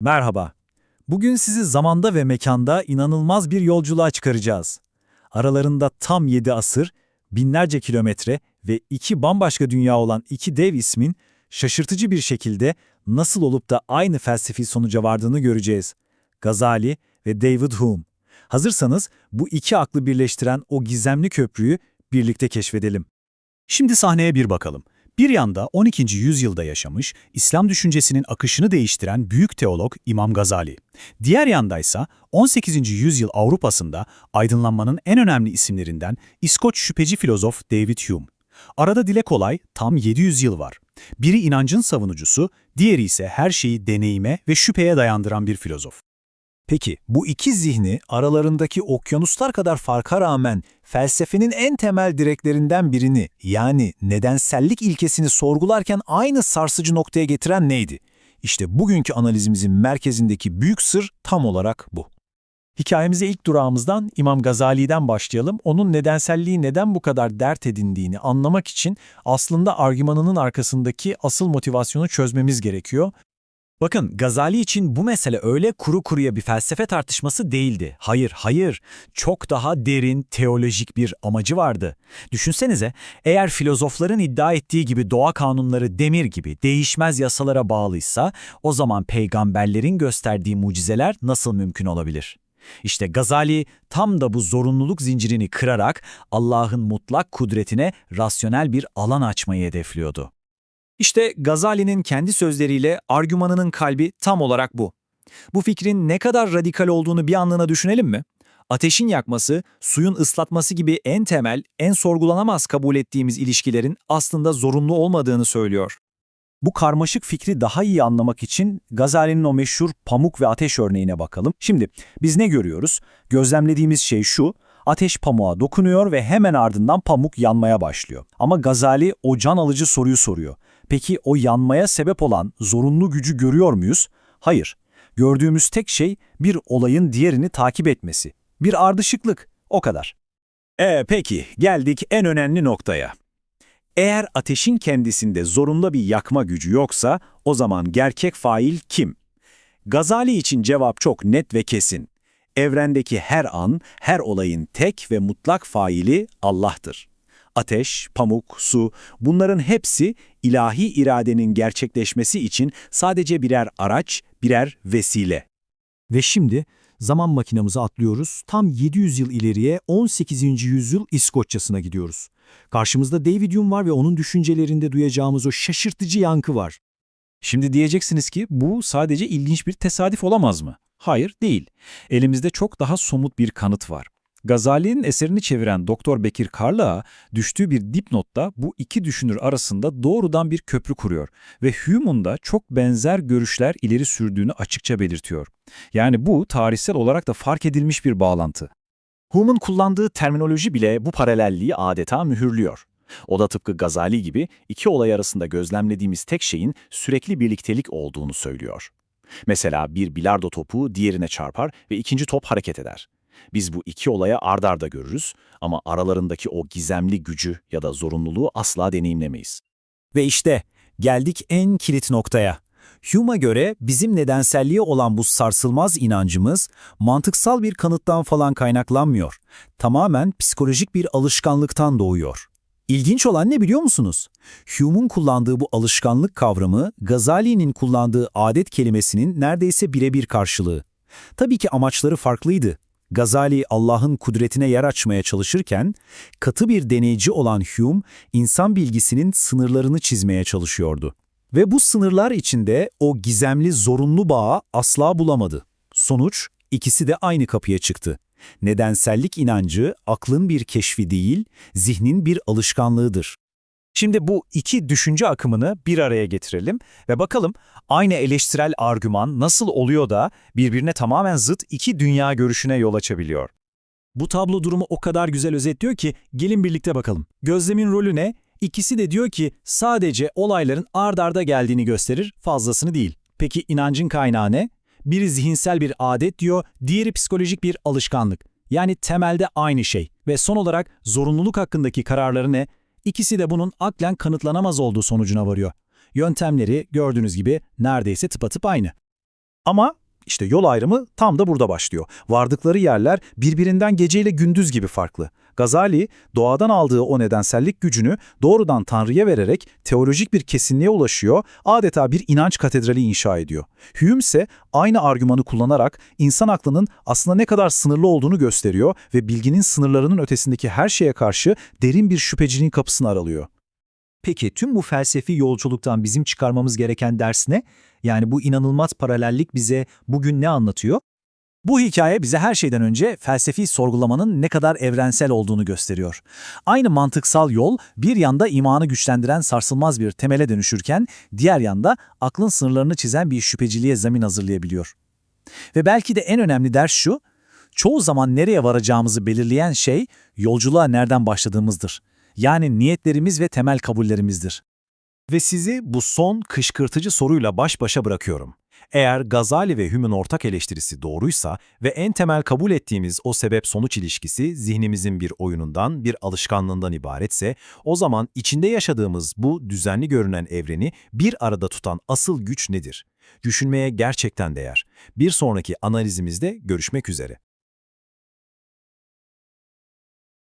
Merhaba. Bugün sizi zamanda ve mekanda inanılmaz bir yolculuğa çıkaracağız. Aralarında tam 7 asır, binlerce kilometre ve iki bambaşka dünya olan iki dev ismin şaşırtıcı bir şekilde nasıl olup da aynı felsefi sonuca vardığını göreceğiz. Gazali ve David Hume. Hazırsanız bu iki aklı birleştiren o gizemli köprüyü birlikte keşfedelim. Şimdi sahneye bir bakalım. Bir yanda 12. yüzyılda yaşamış, İslam düşüncesinin akışını değiştiren büyük teolog İmam Gazali. Diğer yandaysa 18. yüzyıl Avrupa'sında aydınlanmanın en önemli isimlerinden İskoç şüpheci filozof David Hume. Arada dile kolay tam 700 yıl var. Biri inancın savunucusu, diğeri ise her şeyi deneyime ve şüpheye dayandıran bir filozof. Peki bu iki zihni aralarındaki okyanuslar kadar farka rağmen felsefenin en temel direklerinden birini yani nedensellik ilkesini sorgularken aynı sarsıcı noktaya getiren neydi? İşte bugünkü analizimizin merkezindeki büyük sır tam olarak bu. Hikayemize ilk durağımızdan İmam Gazali'den başlayalım. Onun nedenselliği neden bu kadar dert edindiğini anlamak için aslında argümanının arkasındaki asıl motivasyonu çözmemiz gerekiyor. Bakın Gazali için bu mesele öyle kuru kuruya bir felsefe tartışması değildi. Hayır, hayır. Çok daha derin, teolojik bir amacı vardı. Düşünsenize, eğer filozofların iddia ettiği gibi doğa kanunları demir gibi değişmez yasalara bağlıysa, o zaman peygamberlerin gösterdiği mucizeler nasıl mümkün olabilir? İşte Gazali tam da bu zorunluluk zincirini kırarak Allah'ın mutlak kudretine rasyonel bir alan açmayı hedefliyordu. İşte Gazali'nin kendi sözleriyle argümanının kalbi tam olarak bu. Bu fikrin ne kadar radikal olduğunu bir anlığına düşünelim mi? Ateşin yakması, suyun ıslatması gibi en temel, en sorgulanamaz kabul ettiğimiz ilişkilerin aslında zorunlu olmadığını söylüyor. Bu karmaşık fikri daha iyi anlamak için Gazali'nin o meşhur pamuk ve ateş örneğine bakalım. Şimdi biz ne görüyoruz? Gözlemlediğimiz şey şu, ateş pamuğa dokunuyor ve hemen ardından pamuk yanmaya başlıyor. Ama Gazali o can alıcı soruyu soruyor. Peki o yanmaya sebep olan zorunlu gücü görüyor muyuz? Hayır. Gördüğümüz tek şey bir olayın diğerini takip etmesi. Bir ardışıklık. O kadar. E peki geldik en önemli noktaya. Eğer ateşin kendisinde zorunlu bir yakma gücü yoksa o zaman gerçek fail kim? Gazali için cevap çok net ve kesin. Evrendeki her an, her olayın tek ve mutlak faili Allah'tır. Ateş, pamuk, su bunların hepsi ilahi iradenin gerçekleşmesi için sadece birer araç, birer vesile. Ve şimdi zaman makinamızı atlıyoruz. Tam 700 yıl ileriye 18. yüzyıl İskoçya'sına gidiyoruz. Karşımızda David Hume var ve onun düşüncelerinde duyacağımız o şaşırtıcı yankı var. Şimdi diyeceksiniz ki bu sadece ilginç bir tesadüf olamaz mı? Hayır, değil. Elimizde çok daha somut bir kanıt var. Gazali'nin eserini çeviren Doktor Bekir Karlığa düştüğü bir dipnotta bu iki düşünür arasında doğrudan bir köprü kuruyor ve Hume'un da çok benzer görüşler ileri sürdüğünü açıkça belirtiyor. Yani bu tarihsel olarak da fark edilmiş bir bağlantı. Hume'un kullandığı terminoloji bile bu paralelliği adeta mühürlüyor. O da tıpkı Gazali gibi iki olay arasında gözlemlediğimiz tek şeyin sürekli birliktelik olduğunu söylüyor. Mesela bir bilardo topu diğerine çarpar ve ikinci top hareket eder. Biz bu iki olaya ard arda görürüz ama aralarındaki o gizemli gücü ya da zorunluluğu asla deneyimlemeyiz. Ve işte geldik en kilit noktaya. Hume'a göre bizim nedenselliğe olan bu sarsılmaz inancımız mantıksal bir kanıttan falan kaynaklanmıyor. Tamamen psikolojik bir alışkanlıktan doğuyor. İlginç olan ne biliyor musunuz? Hume'un kullandığı bu alışkanlık kavramı Gazali'nin kullandığı adet kelimesinin neredeyse birebir karşılığı. Tabii ki amaçları farklıydı. Gazali Allah'ın kudretine yer açmaya çalışırken, katı bir deneyci olan Hume, insan bilgisinin sınırlarını çizmeye çalışıyordu. Ve bu sınırlar içinde o gizemli zorunlu bağı asla bulamadı. Sonuç, ikisi de aynı kapıya çıktı. Nedensellik inancı aklın bir keşfi değil, zihnin bir alışkanlığıdır. Şimdi bu iki düşünce akımını bir araya getirelim ve bakalım aynı eleştirel argüman nasıl oluyor da birbirine tamamen zıt iki dünya görüşüne yol açabiliyor. Bu tablo durumu o kadar güzel özetliyor ki gelin birlikte bakalım. Gözlemin rolü ne? İkisi de diyor ki sadece olayların ard arda geldiğini gösterir, fazlasını değil. Peki inancın kaynağı ne? Biri zihinsel bir adet diyor, diğeri psikolojik bir alışkanlık. Yani temelde aynı şey. Ve son olarak zorunluluk hakkındaki kararları ne? İkisi de bunun aklen kanıtlanamaz olduğu sonucuna varıyor. Yöntemleri gördüğünüz gibi neredeyse tıpatıp aynı. Ama işte yol ayrımı tam da burada başlıyor. Vardıkları yerler birbirinden geceyle gündüz gibi farklı. Gazali, doğadan aldığı o nedensellik gücünü doğrudan Tanrı'ya vererek teolojik bir kesinliğe ulaşıyor, adeta bir inanç katedrali inşa ediyor. Hume ise aynı argümanı kullanarak insan aklının aslında ne kadar sınırlı olduğunu gösteriyor ve bilginin sınırlarının ötesindeki her şeye karşı derin bir şüpheciliğin kapısını aralıyor. Peki tüm bu felsefi yolculuktan bizim çıkarmamız gereken ders ne? Yani bu inanılmaz paralellik bize bugün ne anlatıyor? Bu hikaye bize her şeyden önce felsefi sorgulamanın ne kadar evrensel olduğunu gösteriyor. Aynı mantıksal yol bir yanda imanı güçlendiren sarsılmaz bir temele dönüşürken diğer yanda aklın sınırlarını çizen bir şüpheciliğe zemin hazırlayabiliyor. Ve belki de en önemli ders şu, çoğu zaman nereye varacağımızı belirleyen şey yolculuğa nereden başladığımızdır. Yani niyetlerimiz ve temel kabullerimizdir. Ve sizi bu son kışkırtıcı soruyla baş başa bırakıyorum. Eğer Gazali ve Hume'un ortak eleştirisi doğruysa ve en temel kabul ettiğimiz o sebep-sonuç ilişkisi zihnimizin bir oyunundan, bir alışkanlığından ibaretse, o zaman içinde yaşadığımız bu düzenli görünen evreni bir arada tutan asıl güç nedir? Düşünmeye gerçekten değer. Bir sonraki analizimizde görüşmek üzere.